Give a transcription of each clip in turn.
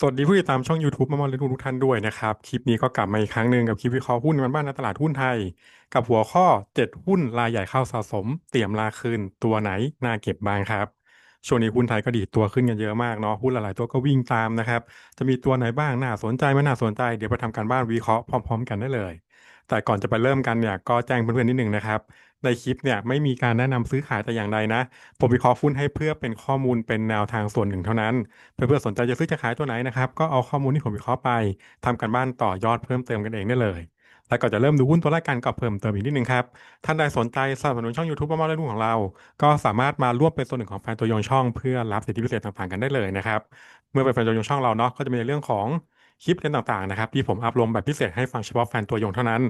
สวัสดีผู้ติดตามช่อง YouTube มามาเลยทุกท่านด้วยนะครับ คลิปนี้ก็กลับมาอีกครั้งหนึ่งกับคลิปวิเคราะห์หุ้นในบ้านในตลาดหุ้นไทย กับหัวข้อ 7 หุ้นรายใหญ่เข้าสะสม เตรียมลาคืนตัวไหนน่าเก็บบ้างครับช่วงนี้หุ้นไทยก็ดีตัวขึ้นกันเยอะมากเนาะหุ้นหลายๆตัวก็วิ่งตามนะครับ จะมีตัวไหนบ้างน่าสนใจไม่น่าสนใจเดี๋ยวไปทำการบ้านวิเคราะห์พร้อม ๆ กันได้เลย แต่ก่อนจะไปเริ่มกันเนี่ยก็แจ้งเพื่อนๆนิดหนึ่งนะครับ ในคลิปเนี่ยไม่มีการแนะนำซื้อขายแต่อย่างใดนะ ผมวิเคราะห์หุ้นให้เพื่อเป็นข้อมูลเป็นแนวทางส่วนหนึ่งเท่านั้น เพื่อนๆสนใจจะซื้อจะขายตัวไหนนะครับก็เอาข้อมูลที่ผมวิเคราะห์ไปทำการบ้านต่อยอดเพิ่มเติมกันเองได้เลยแล้วก็จะเริ่มดูหุ้นตัวแรกกันก็เพิ่มเติมอีกนิดนึงครับ ท่านใดสนใจสนับสนุนช่อง YouTube มาเรื่องของเรา ก็สามารถมาร่วมเป็นส่วนหนึ่งของแฟนตัวยงช่องเพื่อรับสิทธิพิเศษต่างๆกันได้เลยนะครับ เมื่อเป็นแฟนตัวยงช่องเราเนาะก็จะมีในเรื่องของ คลิปเรียนต่างๆนะครับที่ผมอัพลงแบบพิเศษให้ฟังเฉพาะแฟนตัวยงเท่านั้น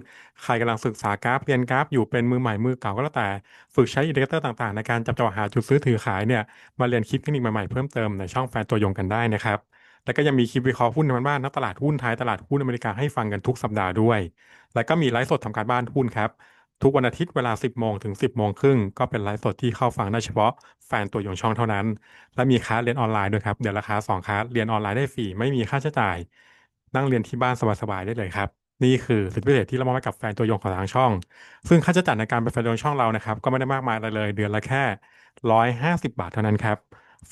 ใครกำลังศึกษากราฟเรียนกราฟอยู่เป็นมือใหม่มือเก่าก็แล้วแต่ ฝึกใช้อินดิเคเตอร์ต่างๆ ในการจับจังหวะหาจุดซื้อถือขายเนี่ยมาเรียนคลิปเทคนิคใหม่ๆเพิ่มเติมในช่องแฟนตัวยงกันได้นะครับแล้วก็ยังมีคลิปวิเคราะห์หุ้นในบ้านนักตลาดหุ้นไทยตลาดหุ้นอเมริกาให้ฟังกันทุกสัปดาห์ด้วย แล้วก็มีไลฟ์สดทำการบ้านหุ้นครับทุกวันอาทิตย์เวลา 10 โมงถึง 10 โมงครึ่งก็เป็นไลฟ์สดที่เข้าฟังได้เฉพาะแฟนตัวยงช่องเท่านั้น และมีคลาสเรียนออนไลน์ด้วยครับ เดี๋ยวราคา2คลาสเรียนออนไลน์ได้ฟรีไม่มีค่าใช้จ่าย นั่งเรียนที่บ้านสบายๆได้เลยครับ นี่คือสิทธิพิเศษที่เรามอบให้กับแฟนตัวยงของทางช่อง ซึ่งค่าใช้จ่ายในการเป็นแฟนตัวยงช่องเรานะครับ ก็ไม่ได้มากมายอะไรเลย เดือนละแค่150บาทเท่านั้นครับ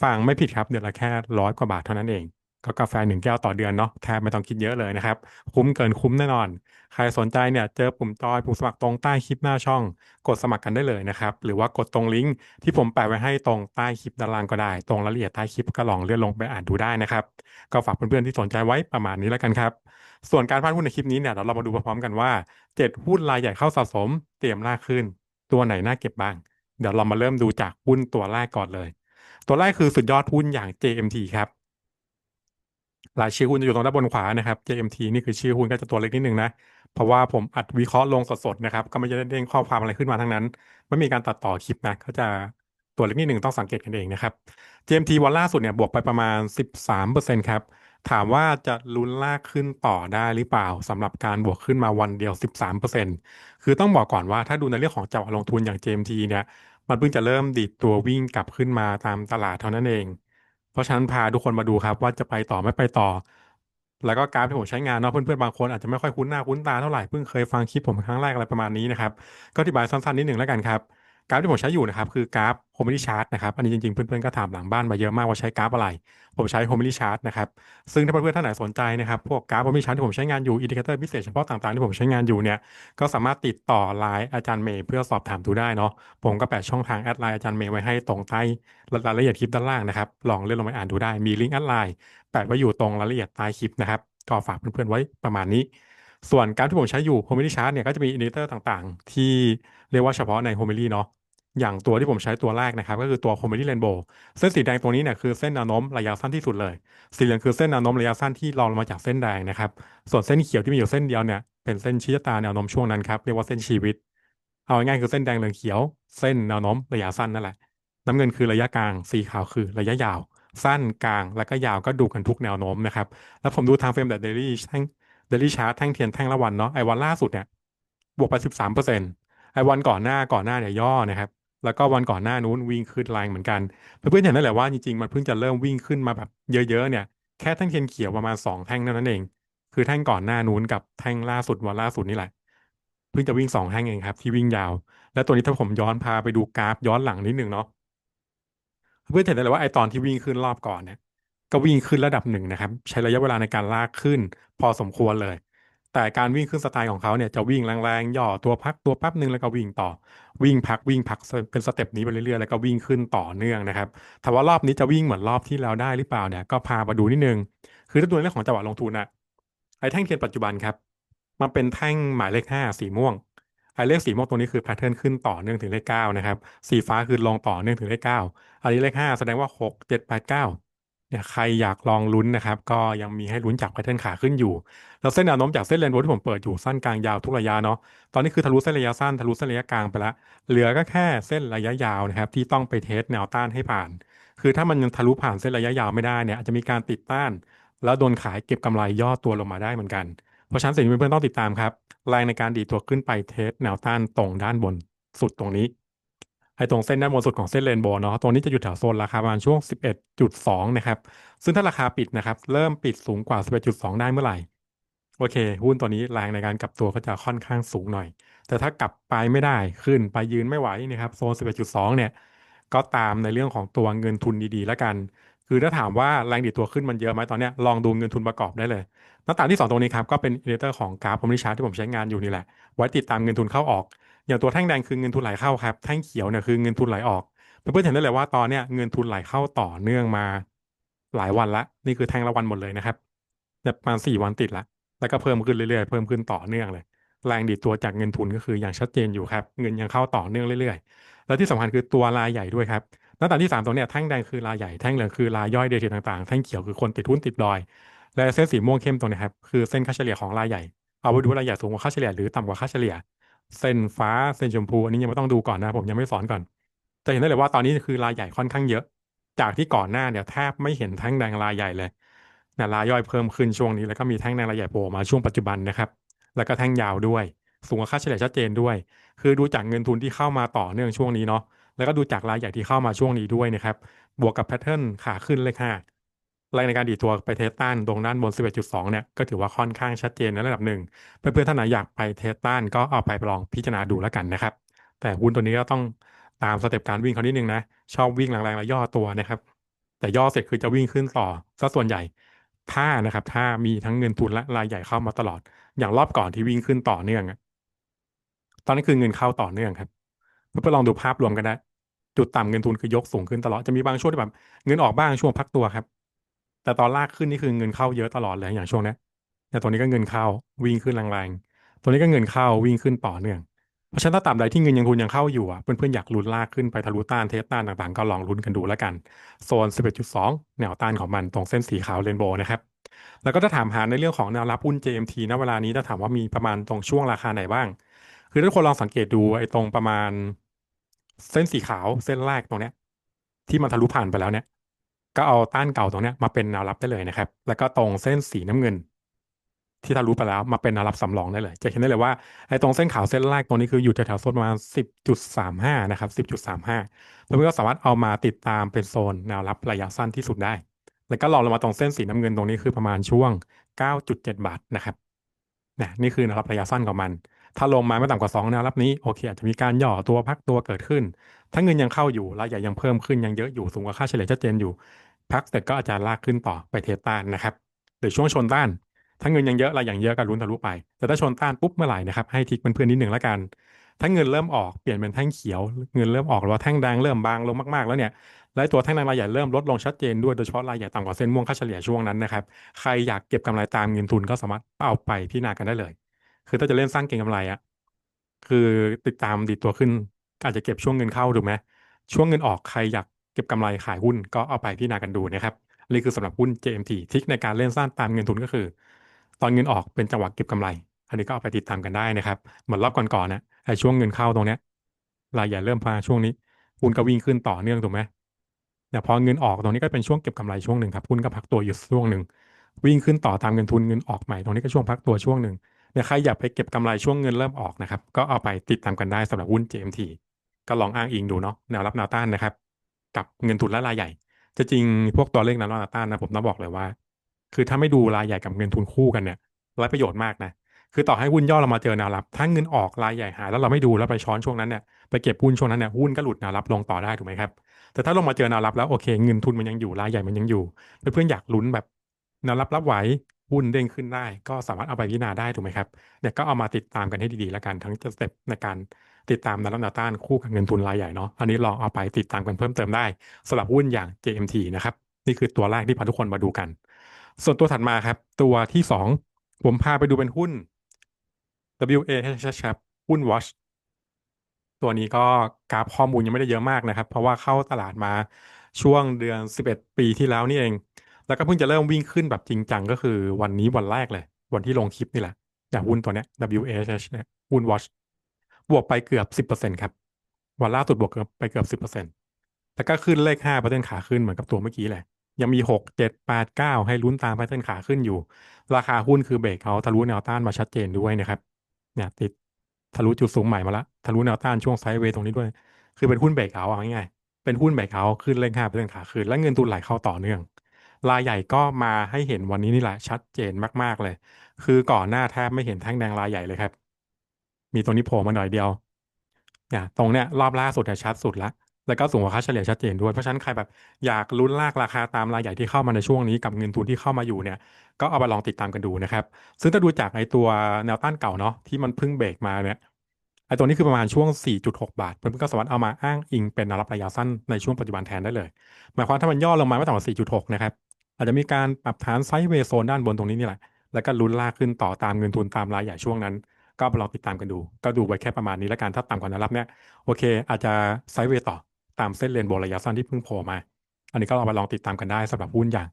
ฟังไม่ผิดครับเดือนละแค่ร้อยกว่าบาทเท่านั้นเอง ก็กาแฟหนึ่งแก้วต่อเดือนเนาะแทบไม่ต้องคิดเยอะเลยนะครับ คุ้มเกินคุ้มแน่นอน ใครสนใจเนี่ยเจอปุ่มจอยปุ่มสมัครตรงใต้คลิปหน้าช่อง กดสมัครกันได้เลยนะครับ หรือว่ากดตรงลิงก์ที่ผมแปะไว้ให้ตรงใต้คลิปด้านล่างก็ได้ ตรงรายละเอียดใต้คลิปก็ลองเลื่อนลงไปอ่านดูได้นะครับ ก็ฝากเพื่อนๆที่สนใจไว้ประมาณนี้แล้วกันครับ ส่วนการพลาดหุ้นในคลิปนี้เนี่ยเดี๋ยวเรามาดูพร้อมๆกันว่า 7 หุ้นรายใหญ่เข้าสะสม เตรียมลากขึ้น ตัวไหนน่าเก็บบ้าง เดี๋ยวเรามาเริ่มดูจากหุ้นตัวแรกก่อนเลย ตัวแรกคือสุดยอดหุ้นอย่าง JMT ครับ รายชื่อหุ้นจะอยู่ตรงด้านบนขวานะครับ JMT นี่คือชื่อหุ้นก็จะตัวเล็กนิดนึงนะ เพราะว่าผมอัดวิเคราะห์ลงสดๆนะครับ ก็ไม่ได้เด้งข้อความอะไรขึ้นมาทั้งนั้น ไม่มีการตัดต่อคลิปนะ ก็จะตัวเล็กนิดหนึ่งต้องสังเกตกันเองนะครับ JMT วันล่าสุดเนี่ยบวกไปประมาณ 13%ครับ ถามว่าจะลุ้นลากขึ้นต่อได้หรือเปล่าสำหรับการบวกขึ้นมาวันเดียว 13%คือต้องบอกก่อนว่าถ้าดูในเรื่องของจังหวะลงทุนอย่าง JMT เนี่ย มันเพิ่งจะเริ่มดีดตัววิ่งกลับขึ้นมาตามตลาดเท่านั้นเอง เพราะฉะนั้นพาทุกคนมาดูครับ ว่าจะไปต่อไม่ไปต่อ แล้วก็กราฟที่ผมใช้งานเนาะเพื่อนๆบางคนอาจจะไม่ค่อยคุ้นหน้าคุ้นตาเท่าไหร่เพิ่งเคยฟังคลิปผมครั้งแรกอะไรประมาณนี้นะครับก็อธิบายสั้นๆนิดหนึ่งแล้วกันครับ กราฟที่ผมใช้อยู่นะครับคือกราฟ h o m i l y Chart นะครับอันนี้จริงๆเพื่อนๆก็ถามหลังบ้านมาเยอะมากว่าใช้กราฟอะไร ผมใช้ h o m i l y Chart นะครับซึ่งถ้าเพื่อนๆท่านไหนสนใจนะครับพวกกราฟ h o m i l y Chart ที่ผมใช้งานอยู่อินดิเคเตอร์พิเศษเฉพาะต่างๆที่ผมใช้งานอยู่เนี่ยก็สามารถติดต่อไลน์อาจารย์เมย์เพื่อสอบถามดูได้เนาะผมก็แปะช่องทางแอดไลน์อาจารย์เมย์ไว้ให้ตรงใต้รายละเอียดคลิปด้านล่างนะครับลองเลื่อนลงไปอ่านดูได้มีลิงก์แอดไลน์แปะไว้อยู่ตรงรายละเอียดใต้คลิปนะครับก็ฝากเพื่อนๆไว้ประมาณนี้ ส่วนการที่ผมใช้อยู่ h o m i l y Chart เนี่ยก็จะมีอินดิเคเตอร์ต่างๆ ที่เรียกว่าเฉพาะใน h o m i l y เนาะอย่างตัวที่ผมใช้ตัวแรกนะครับก็คือตัว h o m i l y Rainbow เส้นสีแดงตรงนี้เนี่ยคือเส้นแนวโน้มระยะสั้นที่สุดเลย สีเหลืองคือเส้นแนวโน้มระยะสั้นที่รองลงมาจากเส้นแดงนะครับส่วนเส้นเขียวที่มีอยู่เส้นเดียวเนี่ยเป็นเส้นชี้ชะตาแนวโน้มช่วงนั้นครับเรียกว่าเส้นชีวิต เอาง่ายๆคือเส้นแดงเหลืองเขียว เส้นแนวโน้มระยะสั้นนั่นแหละน้ำเงินคือระยะกลาง สีขาวคือระยะยาว สั้นกลางแล้วก็ยาวก็ดูกันทุกแนวโน้มนะครับ แล้วผมดูทางเฟรมเดลี่แท่ง เดลี่ชาร์ตแท่งเทียนแท่งละวันเนาะไอวันล่าสุดเนี่ยบวกไปสิบสามเปอร์เซ็นต์ไอวันก่อนหน้าก่อนหน้าเนี่ยย่อนะครับแล้วก็วันก่อนหน้านู้นวิ่งขึ้นแรงเหมือนกันเพื่อนๆเห็นได้แหละว่าจริงๆมันเพิ่งจะเริ่มวิ่งขึ้นมาแบบเยอะๆเนี่ยแค่แท่งเทียนเขียวประมาณสองแท่งเท่านั้นเอง คือแท่งก่อนหน้านู้นกับแท่งล่าสุดวันล่าสุดนี่แหละเพิ่งจะวิ่งสองแท่งเองครับที่วิ่งยาว และตัวนี้ถ้าผมย้อนพาไปดูกราฟย้อนหลังนิดนึงเนาะเพื่อนเห็นได้เลยว่าไอตอนที่วิ่งขึ้นรอบก่อนเนี่ย ก็วิ่งขึ้นระดับหนึ่งนะครับ ใช้ระยะเวลาในการลากขึ้น พอสมควรเลย แต่การวิ่งขึ้นสไตล์ของเขาเนี่ยจะวิ่งแรงๆย่อตัวพักตัวแป๊บหนึ่งแล้วก็วิ่งต่อ วิ่งพักวิ่งพักเป็นสเต็ปนี้ไปเรื่อยๆแล้วก็วิ่งขึ้นต่อเนื่องนะครับถามว่ารอบนี้จะวิ่งเหมือนรอบที่แล้วได้หรือเปล่าเนี่ยก็พามาดูนิดนึง คือถ้าดูในเรื่องของจังหวะลงทุนอะไอ้แท่งเทียนปัจจุบันครับมันเป็นแท่งหมายเลขห้าสีม่วงไอ้เลขสีม่วงตรงนี้คือแพทเทิร์นขึ้นต่อเนื่องถึงเลขเก้านะครับ สีฟ้าคือลงต่อเนื่องถึงเลขเก้าอันนี้เลขห้าแสดงว่าหกเจ็ดแปดเก้า เนี่ยใครอยากลองลุ้นนะครับ ก็ยังมีให้ลุ้นจากแพทเทิร์นขาขึ้นอยู่ แล้วเส้นแนวโน้มจากเส้นเรนโบว์ที่ผมเปิดอยู่สั้นกลางยาวทุกระยะเนาะตอนนี้คือทะลุเส้นระยะสั้นทะลุเส้นระยะกลางไปล้วเหลือก็แค่เส้นระยะยาวนะครับ ที่ต้องไปเทสแนวต้านให้ผ่าน คือถ้ามันยังทะลุผ่านเส้นระยะยาวไม่ได้เนี่ยอาจจะมีการติดต้าน แล้วโดนขายเก็บกำไรย่อตัวลงมาได้เหมือนกันเพราะฉะนั้นสิ่งที่เพื่อนๆต้องติดตามครับแรงในการดีตัวขึ้นไปเทสแนวต้านตรงด้านบนสุดตรงนี้ ไอ้ตรงเส้นด้านบนสุดของเส้นเรนโบว์เนาะตรงนี้จะอยู่แถวโซนราคาประมาณช่วง 11.2 นะครับ ซึ่งถ้าราคาปิดนะครับ เริ่มปิดสูงกว่า 11.2 ได้เมื่อไหร่ โอเค หุ้นตัวนี้แรงในการกลับตัวก็จะค่อนข้างสูงหน่อย แต่ถ้ากลับไปไม่ได้ขึ้นไปยืนไม่ไหวนะครับโซน 11.2 เนี่ยก็ตามในเรื่องของตัวเงินทุนดีๆ แล้วกัน คือถ้าถามว่าแรงดีดตัวขึ้นมันเยอะไหมตอนเนี้ยลองดูเงินทุนประกอบได้เลยหน้าต่างที่สองตรงนี้ครับก็เป็นอินดิเคเตอร์ของกราฟคอมมิชชาร์ที่ผมใช้งานอยู่นี่แหละไว้ติดตามเงินทุนเข้าออก อย่างตัวแท่งแดงคือเงินทุนไหลเข้าครับ แท่งเขียวเนี่ยคือเงินทุนไหลออกเพื่อนๆเห็นได้เลยว่าตอนเนี้ยเงินทุนไหลเข้าต่อเนื่องมา หลายวันละ นี่คือแท่งละวันหมดเลยนะครับเนี่ยประมาณสี่วันติดละ แล้วก็เพิ่มขึ้นเรื่อยๆ เพิ่มขึ้นต่อเนื่องเลย แรงดีดตัวจากเงินทุนก็คืออย่างชัดเจนอยู่ครับ เงินยังเข้าต่อเนื่องเรื่อยๆ แล้วที่สำคัญคือตัวรายใหญ่ด้วยครับหน้าต่างที่สามตรงเนี้ยแท่งแดงคือรายใหญ่ แท่งเหลืองคือรายย่อยเดทต่างๆ แท่งเขียวคือคนติดหุ้นติดดอย และเส้นสีม่วงเข้มตรงนี้ครับคือเส้นค่าเฉลี่ยของรายใหญ่ เอาไปดูรายใหญ่สูงกว่าค่าเฉลี่ยหรือต่ำกว่าค่าเฉลี่ย เส้นฟ้าเส้นชมพู อันนี้ยังไม่ต้องดูก่อนนะ ผมยังไม่สอนก่อน จะเห็นได้เลยว่าตอนนี้คือรายใหญ่ค่อนข้างเยอะ จากที่ก่อนหน้าเนี่ยแทบไม่เห็นแท่งแดงรายใหญ่เลยนะรายย่อยเพิ่มขึ้นช่วงนี้แล้วก็มีแท่งแดงรายใหญ่โผล่มาช่วงปัจจุบันนะครับ แล้วก็แท่งยาวด้วย สูงกว่าค่าเฉลี่ยชัดเจนด้วย คือดูจากเงินทุนที่เข้ามาต่อเนื่องช่วงนี้เนาะแล้วก็ดูจากรายใหญ่ที่เข้ามาช่วงนี้ด้วยนะครับบวกกับแพทเทิร์นขาขึ้นเลขห้า แรงในการดีดตัวไปเทสต้านตรงด้านบน 11.2 เนี่ยก็ถือว่าค่อนข้างชัดเจนในระดับหนึ่ง เพื่อนๆท่านไหนอยากไปเทสต้านก็เอาไปลองพิจารณาดูแล้วกันนะครับ แต่หุ้นตัวนี้ก็ต้องตามสเต็ปการวิ่งเขานิดนึงนะ ชอบวิ่งแรงๆแล้วย่อตัวนะครับ แต่ย่อเสร็จคือจะวิ่งขึ้นต่อซะส่วนใหญ่ ถ้านะครับ ถ้ามีทั้งเงินทุนและรายใหญ่เข้ามาตลอด อย่างรอบก่อนที่วิ่งขึ้นต่อเนื่องตอนนั้นคือเงินเข้าต่อเนื่องครับเพื่อนๆลองดูภาพรวมกันได้จุดต่ำเงินทุนคือยกสูงขึ้นตลอดจะมีบางช่วงที่แบบเงินออกบ้างช่วงพักตัวครับ แต่ตอนลากขึ้นนี่คือเงินเข้าเยอะตลอดเลยอย่างช่วงนี้แต่ตัวนี้ก็เงินเข้าวิ่งขึ้นแรงๆ ตัวนี้ก็เงินเข้าวิ่งขึ้นต่อเนื่อง เพราะฉะนั้นถ้าตาบใดที่เงินยังทุนยังเข้าอยู่อะเพื่อนๆอยากลุ้นลากขึ้นไปทะลุต้านเทสต้านต่างๆ ก็ลองลุ้นกันดูแล้วกัน โซน 11.2 แนวต้านของมันตรงเส้นสีขาวเรนโบว์นะครับ แล้วก็ถ้าถามหาในเรื่องของแนวรับหุ้น JMT ณเวลานี้ถ้าถามว่ามีประมาณตรงช่วงราคาไหนบ้าง คือถ้าคนลองสังเกตดูไอ้ตรงประมาณ เส้นสีขาวเส้นแรกตรงเนี้ยที่มันทะลุผ่านไปแล้วเนี่ย ก็เอาต้านเก่าตรงเนี้ยมาเป็นแนวรับได้เลยนะครับ แล้วก็ตรงเส้นสีน้ำเงิน ที่ทะลุไปแล้วมาเป็นแนวรับสำรองได้เลย จะเห็นได้เลยว่าไอ้ตรงเส้นขาวเส้นแรกตรงนี้คืออยู่แถวๆโซนประมาณ10.35 นะครับ 10.35เพื่อนๆก็สามารถเอามาติดตามเป็นโซนแนวรับระยะสั้นที่สุดได้ แล้วก็ลองลงมาตรงเส้นสีน้ำเงินตรงนี้คือประมาณช่วง 9.7 บาทนะครับนะนี่คือแนวรับระยะสั้นของมัน ถ้าลงมาไม่ต่ำกว่า2แนวรับนี้โอเคอาจจะมีการย่อตัวพักตัวเกิดขึ้น ถ้าเงินยังเข้าอยู่รายใหญ่ยังเพิ่มขึ้นยังเยอะอยู่สูงกว่าค่าเฉลี่ยชัดเจนอยู่ พักเสร็จก็อาจจะลากขึ้นต่อไปเทสต้านนะครับหรือช่วงชนต้านถ้าเงินยังเยอะรายอย่างเยอะก็ลุ้นทะลุไป แต่ถ้าชนต้านปุ๊บเมื่อไหร่นะครับให้ทิกเพื่อนๆนิดหนึ่งแล้วกัน ถ้าเงินเริ่มออกเปลี่ยนเป็นแท่งเขียว เงินเริ่มออกหรือว่าแท่งแดงเริ่มบางลงมากๆแล้วเนี่ยและตัวแท่งแดงรายใหญ่เริ่มลดลงชัดเจนด้วยโดยเฉพาะรายใหญ่ต่ำกว่าเส้นม่วงค่าเฉลี่ยช่วงนั้นนะครับใครอยากเก็บกำไรตามเงินทุนก็สามารถเอาไปพิจารณากันได้เลย คือถ้าจะเล่นสร้างเก็งกำไรอะคือติดตามดีตัวขึ้นอาจจะเก็บช่วงเงินเข้าถูกไหมช่วงเงินออกใครอยาก เก็บกำไรขายหุ้นก็เอาไปพิจารณากันดูนะครับนี่คือสำหรับหุ้น JMT ทิกในการเล่นสร้างตามเงินทุนก็คือ ตอนเงินออกเป็นจังหวะเก็บกำไร อันนี้ก็เอาไปติดตามกันได้นะครับเหมือนรอบก่อนๆนะไอ้ช่วงเงินเข้าตรงเนี้ยรายใหญ่เริ่มมาช่วงนี้หุ้นก็วิ่งขึ้นต่อเนื่องถูกไหมแต่พอเงินออกตรงนี้ก็เป็นช่วงเก็บกำไรช่วงหนึ่งครับหุ้นก็พักตัวอยู่ช่วงหนึ่งวิ่งขึ้นต่อตามเงินทุนเงินออกใหม่ตรงนี้ก็ช่วงพักตัวช่วงหนึ่งเนี่ยใครอยากไปเก็บกำไรช่วงเงินเริ่มออกนะครับก็เอาไปติดตามกันได้สำหรับหุ้น JMT ก็ลองอ้างอิงดูเนาะแนวรับแนวต้านนะครับ กับเงินทุนและรายใหญ่ จะจริงพวกตัวเลขแนวรับแนวต้านนะผมต้องบอกเลยว่า คือถ้าไม่ดูรายใหญ่กับเงินทุนคู่กันเนี่ยไร้ประโยชน์มากนะคือต่อให้หุ้นย่อเรามาเจอแนวรับ ถ้าเงินออกรายใหญ่หายแล้วเราไม่ดูแล้วไปช้อนช่วงนั้นเนี่ยไปเก็บหุ้นช่วงนั้นเนี่ยหุ้นก็หลุดแนวรับลงต่อได้ถูกไหมครับแต่ถ้าลงมาเจอแนวรับแล้วโอเคเงินทุนมันยังอยู่รายใหญ่มันยังอยู่เพื่อนๆอยากลุ้นแบบแนวรับรับไหวหุ้นเด้งขึ้นได้ ก็สามารถเอาไปพิจารณาได้ถูกไหมครับเนี่ยก็เอามาติดตามกันให้ดีๆแล้วกันทั้งสเต็ปในการ ติดตามแนวรับแนวต้านคู่กับเงินทุนรายใหญ่เนาะอันนี้ลองเอาไปติดตามกันเพิ่มเติมได้สำหรับหุ้นอย่าง JMT นะครับนี่คือตัวแรกที่พาทุกคนมาดูกัน ส่วนตัวถัดมาครับ ตัวที่สองผมพาไปดูเป็นหุ้น WAH ครับหุ้น Watch ตัวนี้ก็กราฟข้อมูลยังไม่ได้เยอะมากนะครับ เพราะว่าเข้าตลาดมาช่วงเดือน 11 ปีที่แล้วนี่เอง แล้วก็เพิ่งจะเริ่มวิ่งขึ้นแบบจริงจังก็คือวันนี้วันแรกเลย วันที่ลงคลิปนี่แหละอย่างหุ้นตัวเนี้ย WAH เนี่ยหุ้น Watch บวกไปเกือบ10%ครับ วันล่าสุดบวกไปเกือบ10%แต่ก็ขึ้นเลข5%ขาขึ้นเหมือนกับตัวเมื่อกี้แหละ ยังมี6 7 8 9ให้ลุ้นตามแพทเทิร์นขาขึ้นอยู่ ราคาหุ้นคือเบรกเขาทะลุแนวต้านมาชัดเจนด้วยนะครับ เนี่ยติดทะลุจุดสูงใหม่มาละทะลุแนวต้านช่วงไซด์เวย์ตรงนี้ด้วย คือเป็นหุ้นเบรกเอาเอาง่ายๆเป็นหุ้นเบรกเอาขึ้นเลข5%ขาขึ้นและเงินทุนไหลเข้าต่อเนื่องรายใหญ่ก็มาให้เห็นวันนี้นี่แหละชัดเจนมากๆเลย คือก่อนหน้าแทบไม่เห็นแท่งแดงรายใหญ่เลยครับ มีตรงนี้โผล่มาหน่อยเดียวเนี่ยตรงเนี้ยรอบล่าสุดเนี่ยชัดสุดละแล้วก็สูงกว่าค่าเฉลี่ยชัดเจนด้วย เพราะฉะนั้นใครแบบอยากลุ้นลากราคาตามรายใหญ่ที่เข้ามาในช่วงนี้กับเงินทุนที่เข้ามาอยู่เนี่ยก็เอาไปลองติดตามกันดูนะครับ ซึ่งถ้าดูจากไอตัวแนวต้านเก่าเนาะที่มันพิ่งเบรกมาเนี่ยไอตัวนี้คือประมาณช่วง 4.6 บาทเพื่อนๆก็สามารถเอามาอ้างอิงเป็นแนวรับระยะสั้นในช่วงปัจจุบันแทนได้เลย หมายความถ้ามันย่อลงมาไม่ต่ำกว่า 4.6 นะครับอาจจะมีการปรับฐานไซด์เวย์โซนด้านบนตรงนี้นี่แหละแล้วก็ลุ้นลากขึ้นต่อตามเงินทุนตามรายใหญ่ช่วงนั้น ก็ลองติดตามกันดู ก็ดูไว้แค่ประมาณนี้แล้วกันถ้าต่ำกว่าแนวรับเนี่ยโอเค อาจจะไซด์เวย์ต่อตามเส้นเลนโบว์ระยะสั้นที่เพิ่งโผล่มา อันนี้ก็เอาไปลองติดตามกันได้สำหรับหุ้นอย่าง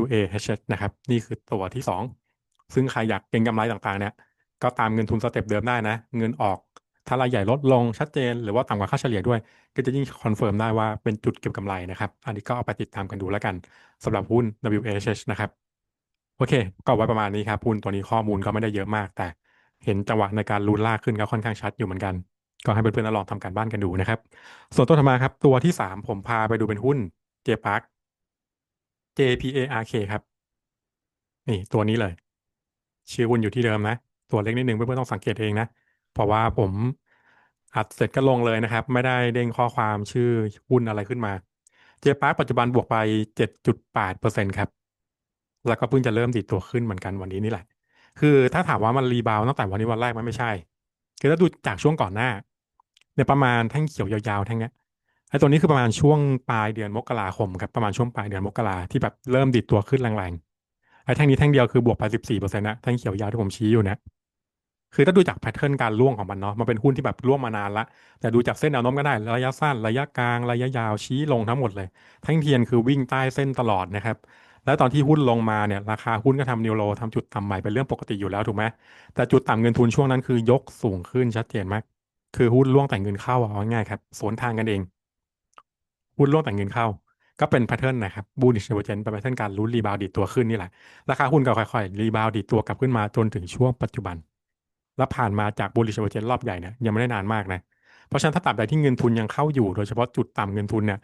WAH นะครับนี่คือตัวที่ 2 ซึ่งใครอยากเก็งกำไรต่างๆเนี่ยก็ตามเงินทุนสเต็ปเดิมได้นะ เงินออกถ้ารายใหญ่ลดลงชัดเจน หรือว่าต่ำกว่าค่าเฉลี่ยด้วย ก็จะยิ่งคอนเฟิร์มได้ว่าเป็นจุดเก็บกำไรนะครับ อันนี้ก็เอาไปติดตามกันดูแล้วกันสำหรับหุ้น WHH นะครับ โอเค ก็ไว้ประมาณนี้ครับหุ้นตัวนี้ข้อมูลก็ไม่ได้เยอะมากแต่ เห็นจังหวะในการลุ้นลากขึ้นก็ค่อนข้างชัดอยู่เหมือนกัน ก็ให้เพื่อนๆลองทำการบ้านกันดูนะครับ ส่วนตัวถัดมาครับ ตัวที่3ผมพาไปดูเป็นหุ้น JPark JPARK ครับ นี่ตัวนี้เลย ชื่อหุ้นอยู่ที่เดิมนะ ตัวเล็กนิดนึงเพื่อนๆต้องสังเกตเองนะ เพราะว่าผมอัดเสร็จก็ลงเลยนะครับ ไม่ได้เด้งข้อความชื่อหุ้นอะไรขึ้นมาเจปาร์ปัจจุบันบวกไป 7.8%ครับ แล้วก็เพิ่งจะเริ่มดิดตัวขึ้นเหมือนกันวันนี้นี่แหละ คือถ้าถามว่ามันรีบาวตั้งแต่วันนี้วันแรกมันไม่ใช่ คือถ้าดูจากช่วงก่อนหน้าเนี่ยประมาณแท่งเขียวยาวๆแท่งเนี้ยไอ้ตัวนี้คือประมาณช่วงปลายเดือนมกราคมครับประมาณช่วงปลายเดือนมกราที่แบบเริ่มดิดตัวขึ้นแรงๆไอ้แท่งนี้แท่งเดียวคือบวกไป14%นต์นะแท่งเขียวยาวที่ผมชี้อยู่เนะคือถ้าดูจากแพทเทิร์นการร่วงของมันเนาะมันเป็นหุ้นที่แบบร่วงมานานละแต่ดูจากเส้นแนวโน้มก็ได้ระยะสั้นระยะกลางระยะยาวชี้ลงทั้งหมดเลย ทั้งเทียนคือวิ่งใต้เส้นตลอดนะครับ แล้วตอนที่หุ้นลงมาเนี่ยราคาหุ้นก็ทำนิวโรทำจุดต่ำใหม่เป็นเรื่องปกติอยู่แล้วถูกไหมแต่จุดต่ำเงินทุนช่วงนั้นคือยกสูงขึ้นชัดเจนมาก คือหุ้นร่วงแต่เงินเข้าเอาง่ายครับสวนทางกันเอง หุ้นร่วงแต่เงินเข้า ก็เป็นแพทเทิร์นนะครับบูนิชเวอร์เจนเป็นแพทเทิร์นการลุ้นรีบาวดีตัวขึ้นนี่แหละราคาหุ้นก็ค่อยๆรีบาวดีตัวกลับขึ้นมาจนถึงช่วงปัจจุบัน แล้วผ่านมาจากบูลิชเวอร์เจนรอบใหญ่เนี่ยยังไม่ได้นานมากนะเพราะฉะนั้นถ้าตราบใดที่เงินทุนยังเข้าอยู่ โดยเฉพาะจุดต่ำเงินทุนเนี่ย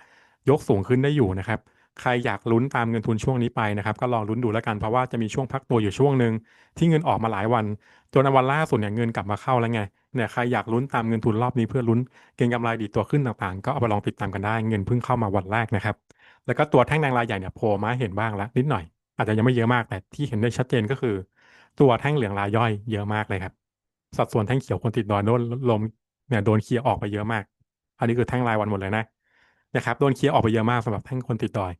ยกสูงขึ้นได้อยู่นะครับ ใครอยากลุ้นตามเงินทุนช่วงนี้ไปนะครับก็ลองลุ้นดูแล้วกันเพราะว่าจะมีช่วงพักตัวอยู่ช่วงหนึ่งที่เงินออกมาหลายวันจนในวันล่าสุดเนี่ยเงินกลับมาเข้าแล้วไงเนี่ยใครอยากลุ้นตามเงินทุนรอบนี้เพื่อลุ้นเก็งกำไรดีตัวขึ้นต่างๆ ก็เอาไปลองติดตามกันได้เงินเพิ่งเข้ามาวันแรกนะครับ แล้วก็ตัวแท่งแดงรายใหญ่เนี่ยโผล่มาให้เห็นบ้างแล้วนิดหน่อย อาจจะยังไม่เยอะมากแต่ที่เห็นได้ชัดเจนก็คือ ตัวแท่งเหลืองรายย่อยเยอะมากเลยครับสัดส่วนแท่งเขียวคนติดดอยโดนลมเนี่ยโดนเคลียร์ออกไปเยอะมาก อันนี้คือแท่งรายวันหมดเลยนะนะครับโดนเคลียร์ออกไปเยอะมากสำหรับแท่งคนติดดอย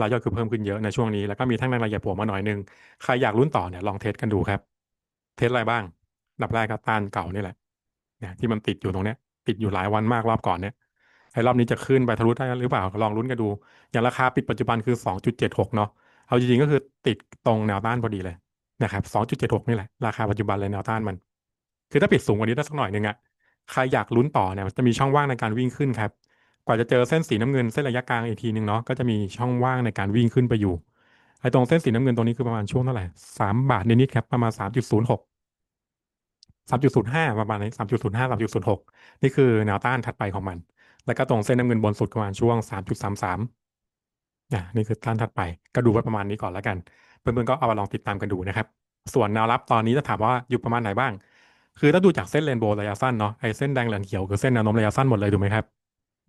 รายย่อยคือเพิ่มขึ้นเยอะในช่วงนี้ แล้วก็มีแท่งแดงรายใหญ่ผล่มาหน่อยนึง ใครอยากลุ้นต่อเนี่ยลองเทสกันดูครับ เทสอะไรบ้างดับแรกก็ต้านเก่านี่แหละเนี่ยที่มันติดอยู่ตรงเนี้ย ติดอยู่หลายวันมากรอบก่อนเนี่ยไอ้รอบนี้จะขึ้นไปทะลุได้หรือเปล่าลองลุ้นกันดู อย่างราคาปิดปัจจุบันคือ 2.76 เนาะเอาจริงๆก็คือติดตรงแนวต้านพอดีเลยนะครับ 2.76 นี่แหละราคาปัจจุบันเลยแนวต้านมัน คือถ้าปิดสูงกว่านี้ได้สักหน่อยหนึ่งอะใครอยากลุ้นต่อเนี่ยจะมีช่องว่างในการวิ่งขึ้นครับ กว่าจะเจอเส้นสีน้ำเงินเส้นระยะกลางอีกทีหนึ่งเนาะก็จะมีช่องว่างในการวิ่งขึ้นไปอยู่ไอ้ตรงเส้นสีน้ำเงินตรงนี้คือประมาณช่วงเท่าไหร่สามบาทนิดๆครับประมาณสามจุดศูนย์หกสามจุดศูนย์ห้าประมาณนี้สามจุดศูนย์ห้าสามจุดศูนย์หกนี่คือแนวต้านถัดไปของมัน แล้วก็ตรงเส้นน้ำเงินบนสุดประมาณช่วงสามจุดสามสามอะนี่คือต้านถัดไปก็ดูไว้ประมาณนี้ก่อนแล้วกัน เพื่อนๆก็เอามาลองติดตามกันดูนะครับ ส่วนแนวรับตอนนี้จะถามว่าอยู่ประมาณไหนบ้าง คือถ้าดูจากเส้นเรนโบว์ระยะสั้นเนาะไอ้เส้นแดงเหลืองเขียวคือเส้นแนวโน้มระยะสั้นหมดเลยถูกไหมครับ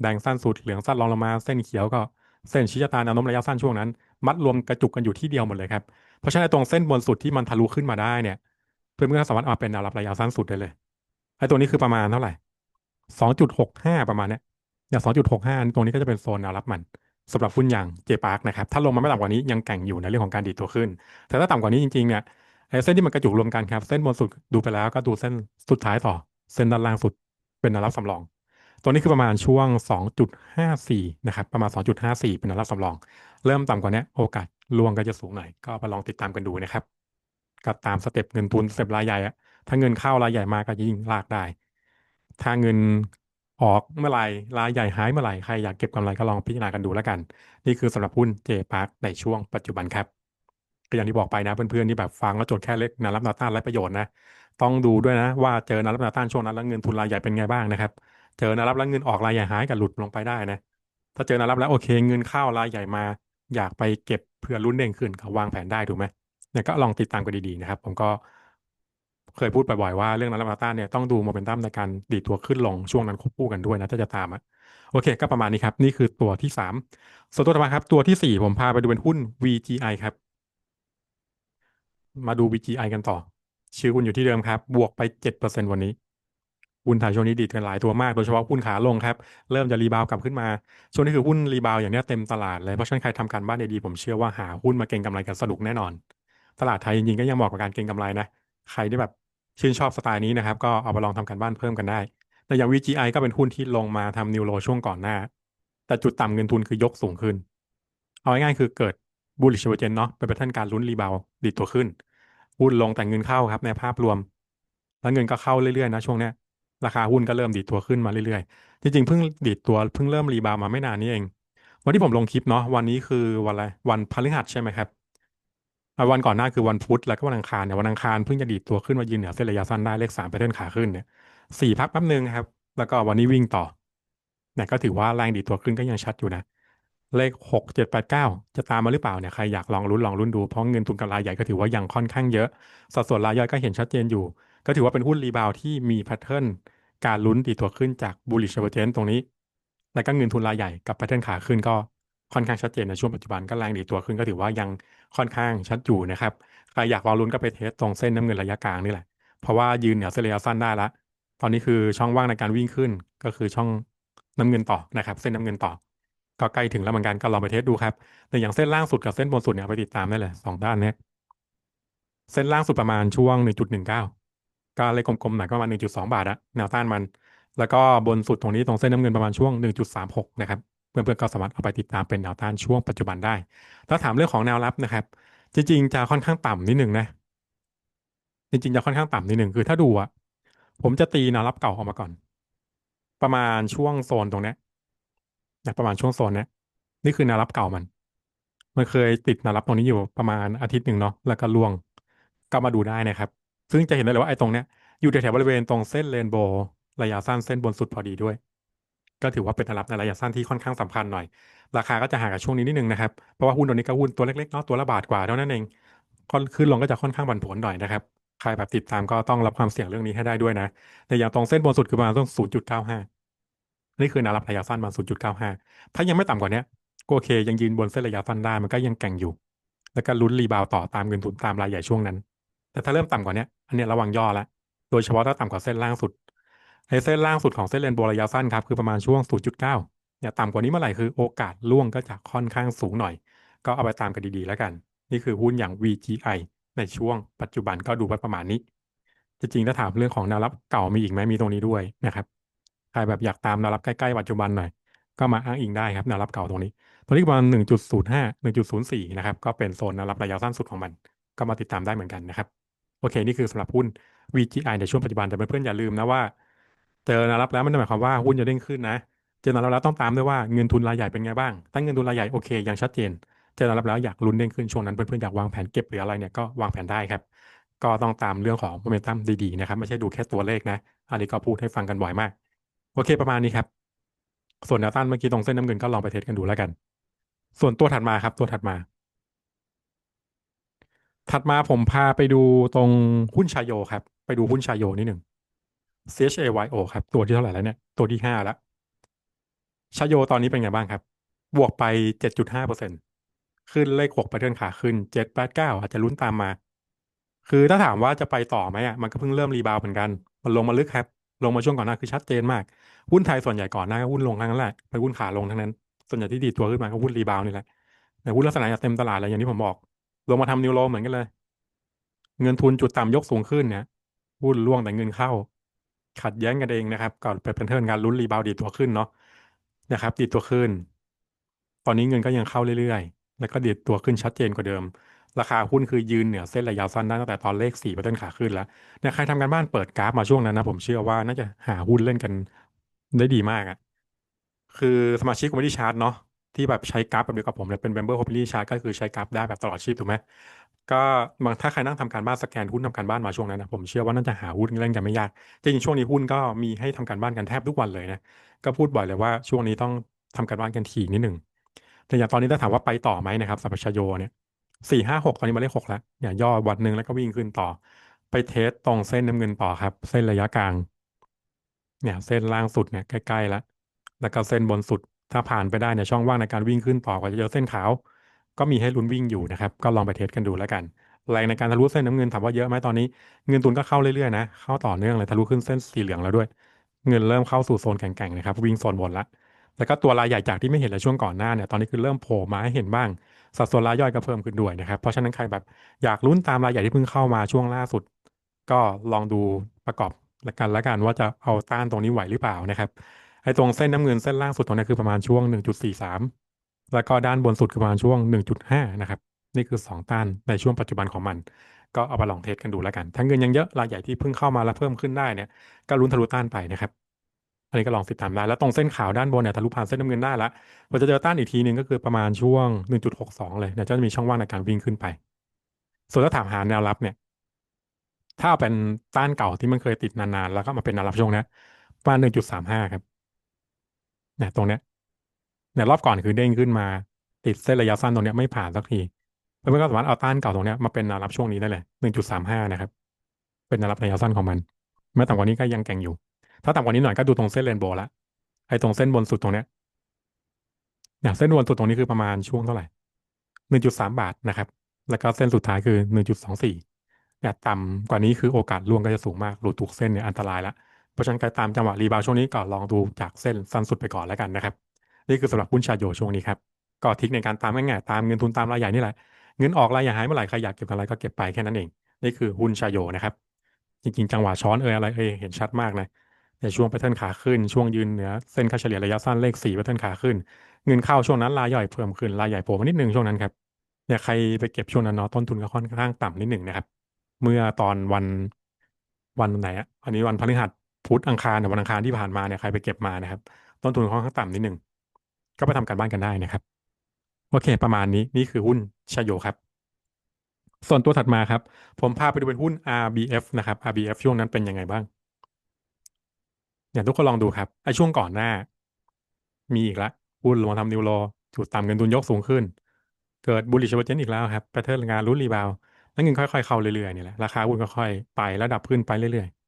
แดงสั้นสุดเหลืองสั้นรองลงมาเส้นเขียวก็เส้นชี้ชะตาแนวโน้มระยะสั้นช่วงนั้น มัดรวมกระจุกกันอยู่ที่เดียวหมดเลยครับ เพราะฉะนั้นตรงเส้นบนสุดที่มันทะลุขึ้นมาได้เนี่ย เพื่อนๆก็สามารถเอาเป็นแนวรับระยะสั้นสุดได้เลยไอ้ตัวนี้คือประมาณเท่าไหร่สองจุดหกห้าประมาณเนี้ยอย่างสองจุดหกห้าตรงนี้ก็จะเป็นโซนแนวรับมันสำหรับหุ้นอย่างเจปาร์กนะครับ ถ้าลงมาไม่ต่ำกว่านี้ยังแก่งอยู่ในเรื่องของการดีดตัวขึ้น แต่ถ้าต่ำกว่านี้จริงๆเนี่ยไอเส้นที่มันกระจุกรวมกันครับ เส้นบนสุดดูไปแล้วก็ดูเส้นสุดท้ายต่อ เส้นด้านล่างสุดเป็นแนวรับสำรอง ตัวนี้คือประมาณช่วง 2.54 นะครับ ประมาณ 2.54 เป็นแนวรับสำรอง เริ่มต่ำกว่านี้โอกาสล่วงก็จะสูงหน่อย ก็ไปลองติดตามกันดูนะครับ ก็ตามสเต็ปเงินทุนสเต็ปรายใหญ่อะถ้าเงินเข้ารายใหญ่มาก็ยิ่งลากได้ ถ้าเงินออกเมื่อไหร่รายใหญ่หายเมื่อไหร่ใครอยากเก็บกำไรก็ลองพิจารณากันดูแล้วกัน นี่คือสำหรับหุ้นเจพาร์คในช่วงปัจจุบันครับก็อย่างที่บอกไปนะเพื่อนๆที่แบบฟังแล้วจดแค่เล็กแนวรับแนวต้านไรประโยชน์นะต้องดูด้วยนะว่าเจอแนวรับแนวต้านช่วงนั้นแล้วเงินทุนรายใหญ่เป็นไงบ้างนะครับ เจอนวรับแล้วเงินออกรายใหญ่หายกับหลุดลงไปได้นะ ถ้าเจอนวรับแล้วโอเค เงินเข้ารายใหญ่มา อยากไปเก็บเพื่อลุ้นเด้งขึ้นก็วางแผนได้ถูกไหมเนี่ยก็ลองติดตามกันดีๆนะครับ ผมก็เคยพูดบ่อยๆว่าเรื่องนั้นมาต้าเนี่ยต้องดูโมเมนตัมในการดีดตัวขึ้นลงช่วงนั้นควบคู่กันด้วยนะถ้าจะตามอะโอเค ก็ประมาณนี้ครับ นี่คือตัวที่สามส่วนตัวต่อมาครับ ตัวที่สี่ผมพาไปดูเป็นหุ้น VGI ครับ มาดู VGI กันต่อ ชื่อหุ้นอยู่ที่เดิมครับ บวกไปเจ็ดเปอร์เซ็นวันนี้ หุ้นไทยช่วงนี้ดีดกันหลายตัวมาก โดยเฉพาะหุ้นขาลงครับ เริ่มจะรีบาวกลับขึ้นมา ช่วงนี้คือหุ้นรีบาวอย่างนี้เต็มตลาดเลย เพราะฉะนั้นใครทำการบ้านดีๆผมเชื่อว่าหาหุ้นมาเก็งกำไรกันสนุกแน่นอน ตลาดไทยจริงๆก็ยังเหมาะกับการเก็งกำไรนะ ใครที่แบบชื่นชอบสไตล์นี้นะครับ ก็เอาไปลองทำการบ้านเพิ่มกันได้ แต่อย่าง VGI ก็เป็นหุ้นที่ลงมาทำนิวโรช่วงก่อนหน้า แต่จุดต่ำเงินทุนคือยกสูงขึ้น เอาง่ายๆคือเกิด bullish divergence เนาะเป็นแพทเทิร์นการลุ้นรีบาวดีดตัวขึ้นหุ้นลงแต่เงินเข้าครับในภาพรวม แล้วเงินก็เข้าเรื่อยๆนะช่วงเนี้ย ราคาหุ้นก็เริ่มดีดตัวขึ้นมาเรื่อยๆ จริงๆเพิ่งดีดตัวเพิ่งเริ่มรีบาวมาไม่นานนี้เอง วันที่ผมลงคลิปเนาะวันนี้คือวันอะไรวันพฤหัสใช่ไหมครับวันก่อนหน้าคือวันพุธแล้วก็วันอังคารเนี่ยวันอังคารเพิ่งจะดีดตัวขึ้นมายืนเหนือเส้นระยะสั้นได้เลขสามไปเทิร์นขาขึ้นเนี่ยสี่พักแป๊บนึงครับ แล้วก็วันนี้วิ่งต่อเนี่ยก็ถือว่าแรงดีดตัวขึ้นก็ยังชัดอยู่นะเลขหกเจ็ดแปดเก้าจะตามมาหรือเปล่าเนี่ยใครอยากลองลุ้นลองลุ้นดูเพราะเงินทุนกับรายใหญ่ก็ถือว่ายังค่อนข้างเยอะ สัดส่วนรายย่อยก็เห็นชัดเจนอยู่ ก็ถือว่าเป็นหุ้นรีบาวที่มีแพทเทิร์นการลุ้นตีตัวขึ้นจาก bullish divergence ตรงนี้ แล้วก็เงินทุนรายใหญ่กับแพทเทิร์นขาขึ้นก็ค่อนข้างชัดเจนในช่วงปัจจุบันก็แรงดีดตัวขึ้นก็ถือว่ายังค่อนข้างชัดอยู่นะครับใครอยากลองลุ้นก็ไปเทสตรงเส้นน้ำเงินระยะกลางนี่แหละ เพราะว่ายืนเหนือเส้นระยะสั้นได้ละ ตอนนี้คือช่องว่างในการวิ่งขึ้นก็คือช่องน้ำเงินต่อนะครับ เส้นน้ำเงินต่อ ก็ใกล้ถึงแล้วเหมือนกันก็ลองไปเทสดูครับแต่อย่างเส้นล่างสุดกับเส้นบนสุดเนี่ยไปติดตามได้เลยสองด้านเนี้ยเส้นล่างสุดประมาณช่วง1.19ก็ ก็เลขกลมๆหน่อยก็ประมาณ 1.2 บาทอะแนวต้านมัน แล้วก็บนสุดตรงนี้ตรงเส้นน้ำเงินประมาณช่วง 1.36 นะครับ เพื่อนๆก็สามารถเอาไปติดตามเป็นแนวต้านช่วงปัจจุบันได้ ถ้าถามเรื่องของแนวรับนะครับ จริงๆ จะค่อนข้างต่ำนิดหนึ่งนะ จริงๆ จะค่อนข้างต่ำนิดหนึ่งคือถ้าดูอะผมจะตีแนวรับเก่าออกมาก่อน ประมาณช่วงโซนตรงนี้นะประมาณช่วงโซนนี้นี่คือแนวรับเก่ามัน มันเคยติดแนวรับตรงนี้อยู่ประมาณอาทิตย์หนึ่งเนาะแล้วก็ล่วงก็มาดูได้นะครับ ซึ่งจะเห็นได้เลยว่าไอ้ตรงเนี้ยอยู่แถวๆบริเวณตรงเส้นเรนโบว์ระยะสั้นเส้นบนสุดพอดีด้วย ก็ถือว่าเป็นแนวรับในระยะสั้นที่ค่อนข้างสำคัญหน่อย ราคาก็จะห่างกับช่วงนี้นิดนึงนะครับ เพราะว่าหุ้นตัวนี้ก็หุ้นตัวเล็กๆเนาะตัวละบาทกว่าเท่านั้นเองก็ขึ้นลงก็จะค่อนข้างผันผวนหน่อยนะครับ ใครแบบติดตามก็ต้องรับความเสี่ยงเรื่องนี้ให้ได้ด้วยนะ แต่อย่างตรงเส้นบนสุดคือประมาณต้อง0.95 นี่คือแนวรับระยะสั้นมา0.95 ถ้ายังไม่ต่ำกว่านี้ก็โอเคยังยืนบนเส้นระยะสั้นได้มันก็ยังแก่งอยู่ แล้วก็ลุ้นรีบาวต่อตามเงินทุนตามรายใหญ่ช่วงนั้น แต่ถ้าเริ่มต่ำกว่านี้อันนี้ระวังย่อละโดยเฉพาะถ้าต่ำกว่าเส้นล่างสุดไอ้เส้นล่างสุดของเส้นเรนโบว์ระยะสั้นครับคือประมาณช่วง 0.9เนี่ยต่ำกว่านี้เมื่อไหร่คือโอกาสล่วงก็จะค่อนข้างสูงหน่อย ก็เอาไปตามกันดีๆแล้วกัน นี่คือหุ้นอย่าง VGI ในช่วงปัจจุบันก็ดูไว้ประมาณนี้ จริงๆถ้าถามเรื่องของแนวรับเก่ามีอีกไหมมีตรงนี้ด้วยนะครับใครแบบอยากตามแนวรับใกล้ๆปัจจุบันหน่อย ก็มาอ้างอิงได้ครับแนวรับเก่าตรงนี้ตัวนี้ประมาณ1.05 1.04 นะครับก็เป็นโซนแนวรับระยะสั้นสุดของมัน ก็มาติดตามได้เหมือนกันนะครับ โอเค นี่คือสำหรับหุ้น VGI ในช่วงปัจจุบันแต่เพื่อนๆอย่าลืมนะว่า เจอแนวรับแล้วมันหมายความว่าหุ้นจะเด้งขึ้นนะ เจอแนวรับแล้วต้องตามด้วยว่าเงินทุนรายใหญ่เป็นไงบ้างถ้าเงินทุนรายใหญ่โอเคยังชัดเจน เจอแนวรับแล้วอยากลุ้นเด้งขึ้นช่วงนั้นเพื่อนๆอยากวางแผนเก็บหรืออะไรเนี่ยก็วางแผนได้ครับ ก็ต้องตามเรื่องของโมเมนตัมดีๆนะครับไม่ใช่ดูแค่ตัวเลขนะ อันนี้ก็พูดให้ฟังกันบ่อยมาก โอเคประมาณนี้ครับ ส่วนแนวต้านเมื่อกี้ตรงเส้นน้ำเงินก็ลองไปเทสกันดูแล้วกัน ส่วนตัวถัดมาครับตัวถัดมา ถัดมาผมพาไปดูตรงหุ้นชายโยครับ ไปดูหุ้นชายโยนิดหนึ่ง CHAYO ครับ ตัวที่เท่าไหร่แล้วเนี่ย ตัวที่ห้าแล้วชายโยตอนนี้เป็นไงบ้างครับ บวกไปเจ็ดจุดห้าเปอร์เซ็นขึ้นเลขหกไปเดินขาขึ้นเจ็ดแปดเก้าอาจจะลุ้นตามมา คือถ้าถามว่าจะไปต่อไหมอะมันก็เพิ่งเริ่มรีบาวเหมือนกัน มันลงมาลึกครับ ลงมาช่วงก่อนหน้าคือชัดเจนมาก หุ้นไทยส่วนใหญ่ก่อนหน้าก็หุ้นลงทั้งนั้นแหละไปหุ้นขาลงทั้งนั้น ส่วนใหญ่ที่ดีตัวขึ้นมาก็หุ้นรีบาวนี่แหละแต่หุ้นลักษณะเต็มตลาดอะไรอย่างที่ผมบอก ลงมาทำนิวโรเหมือนกันเลย เงินทุนจุดต่ำยกสูงขึ้นเนี่ยหุ้นร่วงแต่เงินเข้า ขัดแย้งกันเองนะครับ ก่อนเป็นเป็นเทิร์นการลุ้นรีบาวดีดตัวขึ้นเนาะนะครับดีดตัวขึ้น ตอนนี้เงินก็ยังเข้าเรื่อยๆ แล้วก็ดีดตัวขึ้นชัดเจนกว่าเดิม ราคาหุ้นคือยืนเหนือเส้นระยะสั้นได้ตั้งแต่ตอนเลขสี่ไปต้นขาขึ้นแล้วเนี่ยใครทำการบ้านเปิดกราฟมาช่วงนั้นนะผมเชื่อว่าน่าจะหาหุ้นเล่นกันได้ดีมากอะคือสมาชิกคอมมิชชาร์ตเนาะ ที่แบบใช้กราฟแบบเดียวกับผมเลยเป็น member community chart ก็คือใช้กราฟได้แบบตลอดชีพถูกไหมก็บางถ้าใครนั่งทำการบ้านสแกนหุ้นทำการบ้านมาช่วงนั้นนะผมเชื่อว่าน่าจะหาหุ้นเล่นกันไม่ยากจริงๆช่วงนี้หุ้นก็มีให้ทำการบ้านกันแทบทุกวันเลยนะก็พูดบ่อยเลยว่าช่วงนี้ต้องทำการบ้านกันถี่นิดหนึ่งแต่อย่างตอนนี้ถ้าถามว่าไปต่อไหมนะครับสัพพชโยเนี่ยสี่ห้าหกตอนนี้มาเลขหกแล้วเนี่ยย่อวันหนึ่งแล้วก็วิ่งขึ้นต่อ ไปเทสตรงเส้นน้ำเงินต่อครับ เส้นระยะกลาง เนี่ย เส้นล่างสุดเนี่ยใกล้ๆแล้วแล้วก็เส้นบนสุด ถ้าผ่านไปได้เนี่ยช่องว่างในการวิ่งขึ้นต่อกว่าจะเจอเส้นขาว ก็มีให้ลุ้นวิ่งอยู่นะครับ ก็ลองไปเทสกันดูแล้วกัน แรงในการทะลุเส้นน้ำเงินถามว่าเยอะไหมตอนนี้ เงินทุนก็เข้าเรื่อยๆนะ เข้าต่อเนื่องเลยทะลุขึ้นเส้นสีเหลืองแล้วด้วย เงินเริ่มเข้าสู่โซนแข็งๆนะครับ วิ่งโซนบนละ แล้วก็ตัวรายใหญ่จากที่ไม่เห็นเลยช่วงก่อนหน้าเนี่ย ตอนนี้คือเริ่มโผล่มาให้เห็นบ้าง สัดส่วนรายย่อยก็เพิ่มขึ้นด้วยนะครับ เพราะฉะนั้นใครแบบอยากลุ้นตามรายใหญ่ที่เพิ่งเข้ามาช่วงล่าสุด ก็ลองดูประกอบกันล้วกันว่าจะเอาต้านตรงนี้ไหวหรือเปล่านะครับ ไอ้ตรงเส้นน้ำเงินเส้นล่างสุดตรงนี้คือประมาณช่วง 1.43 แล้วก็ด้านบนสุดคือประมาณช่วง 1.5 นะครับ นี่คือ 2 ต้านในช่วงปัจจุบันของมัน ก็เอาไปลองเทสกันดูแล้วกันถ้าเงินยังเยอะรายใหญ่ที่เพิ่งเข้ามาแล้วเพิ่มขึ้นได้เนี่ยก็ลุ้นทะลุต้านไปนะครับอันนี้ก็ลองติดตามได้ แล้วตรงเส้นขาวด้านบนเนี่ยทะลุผ่านเส้นน้ำเงินได้แล้วพอจะเจอต้านอีกทีหนึ่งก็คือประมาณช่วง 1.62 เลยเนี่ยจะมีช่องว่างในการวิ่งขึ้นไป ส่วนถ้าถามหาแนวรับเนี่ย ถ้าเอาเป็นต้านเก่าที่มันเคยติดนานๆ แล้วก็มาเป็นแนวรับช่วงนี้ประมาณ1.35 ครับ เนี่ยตรงเนี้ยเนี่ยรอบก่อนคือเด้งขึ้นมา ติดเส้นระยะสั้นตรงเนี้ยไม่ผ่านสักทีเพื่อนก็สามารถเอาต้านเก่าตรงเนี้ยมาเป็นแนวรับช่วงนี้ได้เลย1.35นะครับ เป็นแนวรับระยะสั้นของมันเมื่อต่ำกว่านี้ก็ยังแก่งอยู่ ถ้าต่ำกว่านี้หน่อยก็ดูตรงเส้นเรนโบว์ละไอ้ตรงเส้นบนสุดตรงเนี้ยเนี่ยเส้นบนสุดตรงนี้คือประมาณช่วงเท่าไหร่1.3บาทนะครับ แล้วก็เส้นสุดท้ายคือ1.24เนี่ยต่ำกว่านี้คือโอกาสล่วงก็จะสูงมากหลุดทุกเส้นเนี่ยอันตรายละ ราะฉะนั้นใครตามจังหวะรีบาวช่วงนี้ก็ลองดูจากเส้นสั้นสุดไปก่อนแล้วกันนะครับ นี่คือสำหรับหุ้นชาโยช่วงนี้ครับก็ทิกในการตามง่ายๆตามเงินทุนตามรายใหญ่นี่แหละเงินออกรายใหญ่หายเมื่อไหร่ใครอยากเก็บอะไรก็เก็บไปแค่นั้นเอง นี่คือหุ้นชาโยนะครับ จริงๆ จังหวะช้อนเอยอะไรเอยเห็นชัดมากนะในช่วงแพทเทิร์นขาขึ้นช่วงยืนเหนือเส้นค่าเฉลี่ยระยะสั้นเลขสี่แพทเทิร์นขาขึ้น เงินเข้าช่วงนั้นรายย่อยเพิ่มขึ้นรายใหญ่โผล่มานิดนึงช่วงนั้นครับเนี่ยใครไปเก็บช่วงนั้นเนาะต้นทุนก็ค่อนข้างต่ำนิดหนึ่งนะครับ เมื่อตอนวันวันไหนอะอันนี้วันพฤหัส พุธอังคารเนี่ยวันอังคารที่ผ่านมาเนี่ยใครไปเก็บมานะครับ ต้นทุนค่อนข้างต่ำนิดหนึ่งก็ไปทำการบ้านกันได้นะครับ โอเค ประมาณนี้นี่คือหุ้นชโยครับ ส่วนตัวถัดมาครับ ผมพาไปดูเป็นหุ้น RBF นะครับ RBF ช่วงนั้นเป็นยังไงบ้างเนี่ยทุกคนลองดูครับไอช่วงก่อนหน้า มีอีกละหุ้นลงมาทำนิวโลจุดต่ำเงินทุนยกสูงขึ้น เกิดบุลลิชเวอร์เจนอีกแล้วครับแพทเทิร์นงานรุ้นรีบาวแล้วเงินค่อยๆเข้าเรื่อยๆนี่แหละราคาหุ้นก็ค่อยไต่ระดับขึ้นไปเรื่อยๆ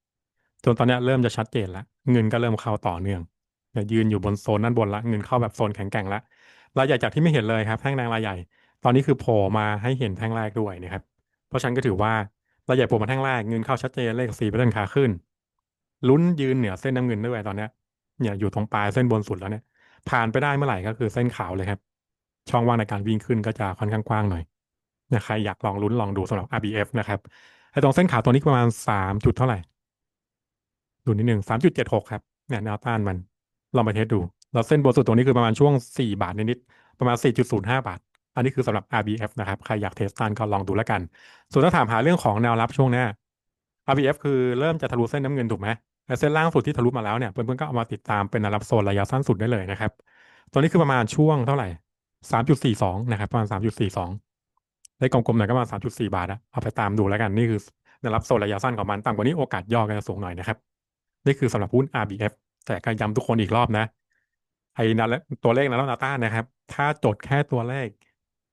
จนตอนนี้เริ่มจะชัดเจนและเงินก็เริ่มเข้าต่อเนื่องเนี่ยยืนอยู่บนโซนด้นบนละเงินเข้าแบบโซนแข็งแกร่งละรายใหญ่จากที่ไม่เห็นเลยครับแท่งแรงรายใหญ่ ตอนนี้คือโผล่มาให้เห็นแท่งแรกด้วยนะครับเพราะฉันก็ถือว่ารายใหญ่โผล่มาแท่งแรกเงินเข้าชัดเจนเลขสี่เป็นขาขึ้น ลุ้นยืนเหนือเส้นน้ำเงินด้วยตอนนี้เนี่ยอยู่ตรงปลายเส้นบนสุดแล้วเนี่ยผ่านไปได้เมื่อไหร่ก็คือเส้นขาวเลยครับ ช่องว่างในการวิ่งขึ้นก็จะค่อนข้างกว้างหน่อยนะใครอยากลองลุ้นลองดูสำหรับ RBF นะครับไอ้ตรงเส้นขาวตัวนี้ประมาณสามจุดเท่าไหร่ ดูนิดหนึ่งสามจุดเจ็ดหกครับเนี่ยแนวต้านมันลองไปเทสดูแล้วเส้นบนสุดตรงนี้คือประมาณช่วงสี่บาทนิดๆประมาณสี่จุดศูนย์ห้าบาท อันนี้คือสำหรับ RBF นะครับ ใครอยากเทสตันก็ลองดูแล้วกัน ส่วนถ้าถามหาเรื่องของแนวรับช่วงหน้า RBF คือเริ่มจะทะลุเส้นน้ำเงินถูกไหมแต่เส้นล่างสุดที่ทะลุมาแล้วเนี่ยเพื่อนๆก็เอามาติดตามเป็นแนวรับโซนระยะสั้นสุดได้เลยนะครับตัวนี้คือประมาณช่วงเท่าไหร่สามจุดสี่สองนะครับประมาณสามจุดสี่สองได้กลมๆหน่อยก็ประมาณสามจุดสี่บาทอะเอาไปตามดูแล้วกันนี่คือแนวรับโซนระยะสั้นของมันต่ำกว่านี้โอกาสย่อก็จะสูงหน่อยนะครับ นี่คือสำหรับหุ้น RBF แต่ก็ย้ำทุกคนอีกรอบนะไอ้นั่นตัวเลขนั้นแล้วนาต้านะครับ ถ้าจดแค่ตัวเลข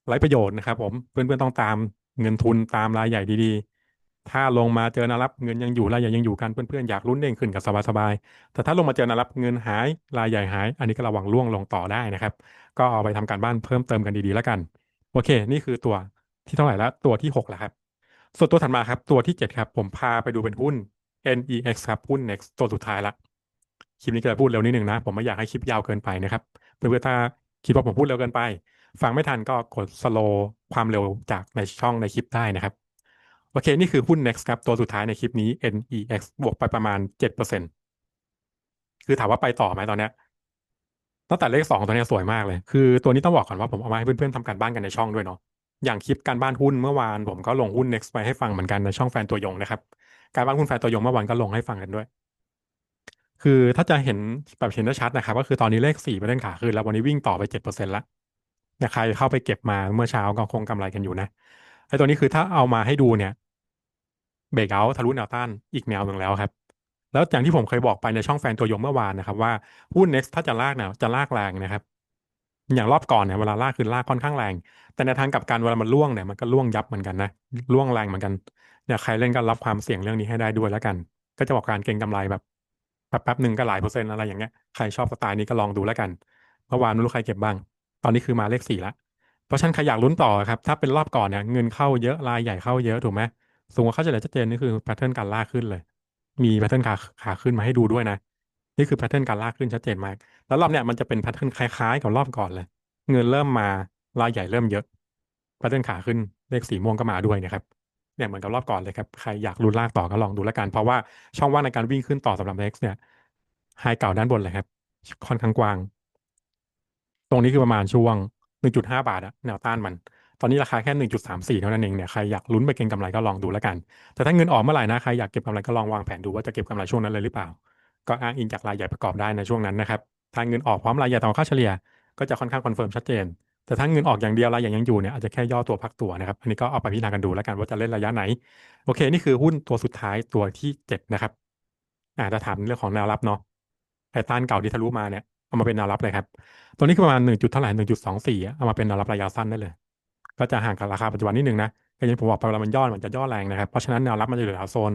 ไร้ประโยชน์นะครับ ผมเพื่อนๆต้องตามเงินทุนตามรายใหญ่ดีๆ ถ้าลงมาเจอนารับเงินยังอยู่รายใหญ่ยังอยู่กันเพื่อนๆอยากลุ้นเด้งขึ้นกับสบายๆแต่ถ้าลงมาเจอนารับเงินหายรายใหญ่หาย อันนี้ก็ระวังล่วงลงต่อได้นะครับ ก็เอาไปทำการบ้านเพิ่มเติมกันดีๆแล้วกัน โอเค นี่คือตัวที่เท่าไหร่แล้วตัวที่หกแล้วครับส่วนตัวถัดมาครับตัวที่เจ็ดครับ ผมพาไปดูเป็นหุ้น NEX ครับหุ้น Next ตัวสุดท้ายละคลิปนี้ก็จะพูดเร็วนิดหนึ่งนะ ผมไม่อยากให้คลิปยาวเกินไปนะครับเพื่อนๆถ้าคิดว่าผมพูดเร็วเกินไป ฟังไม่ทันก็กดสโลความเร็วจากในช่องในคลิปได้นะครับ โอเค นี่คือหุ้น next ครับตัวสุดท้ายในคลิปนี้ NEX บวกไปประมาณ 7%คือถามว่าไปต่อไหมตอนเนี้ยตั้งแต่เลขสองตัวนี้สวยมากเลย คือตัวนี้ต้องบอกก่อนว่าผมเอามาให้เพื่อนๆทำการบ้านกันในช่องด้วยเนาะอย่างคลิปการบ้านหุ้นเมื่อวานผมก็ลงหุ้น next ไปให้ฟังเหมือนกันในช่องแฟนตัวยงนะครับ การบ้านหุ้นแฟนตัวยงเมื่อวานก็ลงให้ฟังกันด้วย คือถ้าจะเห็นแบบเห็นได้ชัดนะครับ ก็คือตอนนี้เลขสี่ไปเล่นขาขึ้นแล้ววันนี้วิ่งต่อไปเจ็ดเปอร์เซ็นต์ละนี่ยใครเข้าไปเก็บมาเมื่อเช้าก็คงกำไรกันอยู่นะไอ้ตัวนี้คือถ้าเอามาให้ดูเนี่ยเบรกเอาทะลุแนวต้านอีกแนวหนึ่งแล้วครับ แล้วอย่างที่ผมเคยบอกไปในช่องแฟนตัวยงเมื่อวานนะครับว่าหุ้น next ถ้าจะลากเนี่ยจะลากแรงนะครับ อย่างรอบก่อนเนี่ยเวลาลากคือลากค่อนข้างแรง แต่ในทางกลับกันเวลามันล่วงเนี่ยมันก็ล่วงยับเหมือนกันนะล่วงแรงเหมือนกัน เนี่ยใครเล่นก็รับความเสี่ยงเรื่องนี้ให้ได้ด้วยแล้วกัน ก็จะบอกการเก็งกำไรแบบแป๊บแป๊บหนึ่งก็หลายเปอร์เซ็นต์อะไรอย่างเงี้ยใครชอบสไตล์นี้ก็ลองดูแล้วกันเมื่อวานไม่รู้ใครเก็บบ้าง ตอนนี้คือมาเลขสี่ละเพราะฉะนันใครอยากลุ้นต่อครับถ้าเป็นรอบก่อนเนี่ยเงินเข้าเยอะรายใหญ่เข้าเยอะถูกไหมสมมติเข้าเฉลยชัดเจนนี่คือแพทเทิร์นการลากขึ้นเลย มีแพทเทิร์นขาขาขึ้นมาให้ดูด้วยนะนี่คือแพทเทิร์นการลากขึ้นชัดเจนมาก แล้วรอบเนี้ยมันจะเป็นแพทเทิร์นคล้ายๆกับรอบก่อนเลย เงินเริ่มมารายใหญ่เริ่มเยอะแพทเทิร์นขาขึ้นเลขสีม่วงก็มาด้วยนะครับ เนี่ยเหมือนกับรอบก่อนเลยครับ ใครอยากลุ้นลากต่อก็ลองดูแล้วกัน เพราะว่าช่องว่างในการวิ่งขึ้นต่อสำหรับ Next เนี่ยไฮเก่าด้านบนเลยครับ ค่อนข้างกว้าง ตรงนี้คือประมาณช่วง 1.5 บาทอะแนวต้านมัน ตอนนี้ราคาแค่ 1.34 เท่านั้นเองเนี่ยใครอยากลุ้นไปเก็งกำไรก็ลองดูแล้วกัน แต่ถ้าเงินออกเมื่อไหร่นะใครอยากเก็บกำไรก็ลองวางแผนดูว่าจะเก็บกำไรช่วงนั้นเลยหรือเปล่า ก็อ้างอิงจากรายใหญ่ประกอบได้ในช่วงนั้นนะครับถ้าเงินออกพร้อมรายใหญ่ต่อค่าเฉลี่ยก็จะค่อนข้างคอนเฟิร์มชัดเจน แต่ถ้าเงินออกอย่างเดียวรายใหญ่ยังอยู่เนี่ยอาจจะแค่ย่อตัวพักตัวนะครับ อันนี้ก็เอาไปพิจารณากันดูแล้วกันว่าจะเล่นระยะไหน โอเค นี่คือหุ้นตัวสุดท้ายตัวที่เจ็ดนะครับ อ่าจะถามเรื่องของแนวรับเนาะไอ้ต้านเก่าที่ทะลุมาเนี่ยเอามาเป็นแนวรับเลยครับ ตัวนี้คือประมาณหนึ่งจุดเท่าไหร่หนึ่งจุดสองสี่เอามาเป็นแนวรับระยะสั้นได้เลย ก็จะห่างกับราคาปัจจุบันนิดนึงนะก็อย่างผมบอกไปเวลามันย่อมันจะย่อแรงนะครับเพราะฉะนั้นแนวรับมันจะอยู่แถวโซน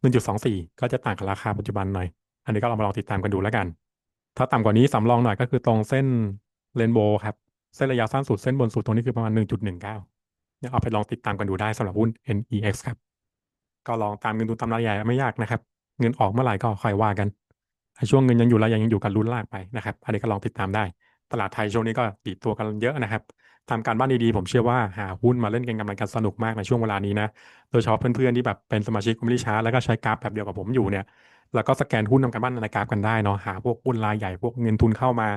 หนึ่งจุดสองสี่ก็จะต่างกับราคาปัจจุบันหน่อย อันนี้ก็ลองมาลองติดตามกันดูแล้วกัน ถ้าต่ำกว่านี้สำรองหน่อยก็คือตรงเส้นเรนโบว์ครับ เส้นระยะสั้นสุดเส้นบนสุดตรงนี้คือประมาณหนึ่งจุดหนึ่งเก้าเนี่ยเอาไปลองติดตามกันดูได้สำหรับหุ้น NEX ครับ ก็ลองตามเงินทุนตามรายใหญ่ไม่ยากนะครับ เงินออกเมื่อไหร่ก็ค่อยว่ากันช่วงเงินยังอยู่รายใหญ่ยังอยู่กันลุ้นลากไปนะครับอันนี้ก็ลองติดตามได้ ตลาดไทยช่วงนี้ก็ดีดตัวกันเยอะนะครับทำการบ้านดีๆ ผมเชื่อว่าหาหุ้นมาเล่นเก็งกำไรกันสนุกมากในช่วงเวลานี้นะ โดยเฉพาะเพื่อนๆที่แบบเป็นสมาชิกคุมลิชาร์แล้วก็ใช้กราฟแบบเดียวกับผมอยู่เนี่ย แล้วก็สแกนหุ้นทำการบ้านในกราฟกันได้เนาะ หาพวกหุ้นรายใหญ่พวกเงินทุนเข้ามา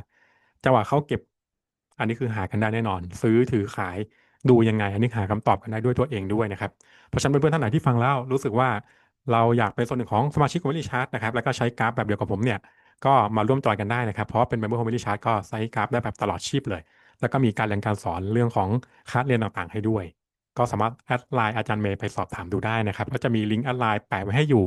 จังหวะเขาเก็บ อันนี้คือหากันได้แน่นอน ซื้อถือขายดูยังไง อันนี้หาคำตอบกันได้ด้วยตัวเองด้วยนะครับ เพราะฉะนั้นเพื่อนๆท่านไหนที่ฟังแล้วรู้สึกว่าเราอยากเป็นส่วนหนึ่งของสมาชิกของวิลิชาร์ตนะครับแล้วก็ใช้กราฟแบบเดียวกับผมเนี่ยก็มาร่วมจอยกันได้นะครับ เพราะเป็นเมมเบอร์ของวิลิชาร์ตก็ใช้กราฟได้แบบตลอดชีพเลย แล้วก็มีการเรียนการสอนเรื่องของคลาสเรียนต่างๆ ให้ด้วย ก็สามารถแอดไลน์อาจารย์เมย์ไปสอบถามดูได้นะครับก็จะมีลิงก์แอดไลน์แปะไว้ให้อยู่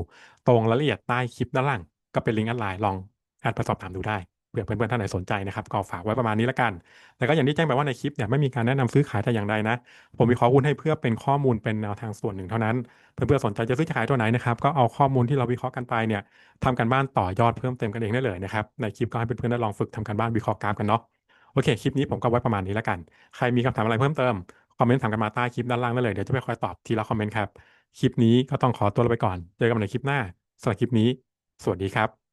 ตรงรายละเอียดใต้คลิปด้านล่างก็เป็นลิงก์แอดไลน์ลองแอดไปสอบถามดูได้ เผื่อเพื่อนๆท่านไหนสนใจนะครับก็ฝากไว้ประมาณนี้ล้วกันแล้วก็อย่างที่แจ้งไปว่าในคลิปเนี่ยไม่มีการแนะนำซื้อขายแต่อย่างใดนะ ผมมีข้อมูลให้เพื่อเป็นข้อมูลเป็นแนวทางส่วนหนึ่งเท่านั้น เพื่อนๆสนใจจะซื้อขายตัวไหนนะครับก็เอาข้อมูลที่เราวิเคราะห์กันไปเนี่ยทำกันบ้านต่อยอดเพิ่มเติมกันเองได้เลยนะครับในคลิปก็ให้เพื่อนๆได้ลองฝึกทำกันบ้านวิเคราะห์กราฟกันเนาะโอเคคลิปนี้ผมก็ไว้ประมาณนี้ล้วกัน ใครมีคำถามอะไรเพิ่มเติมคอมเมนต์ถามกันมาใต้คลิปด้านล่างได้เลยเดี๋ยวจะไปคอยตอบทีละคอมเมนต์ครับคลิปนี้ก็ต้องขอตัวลาไปก่อนเจอกันในคลิปหน้าสำหรับคลิปนี้ สวัสดีครับ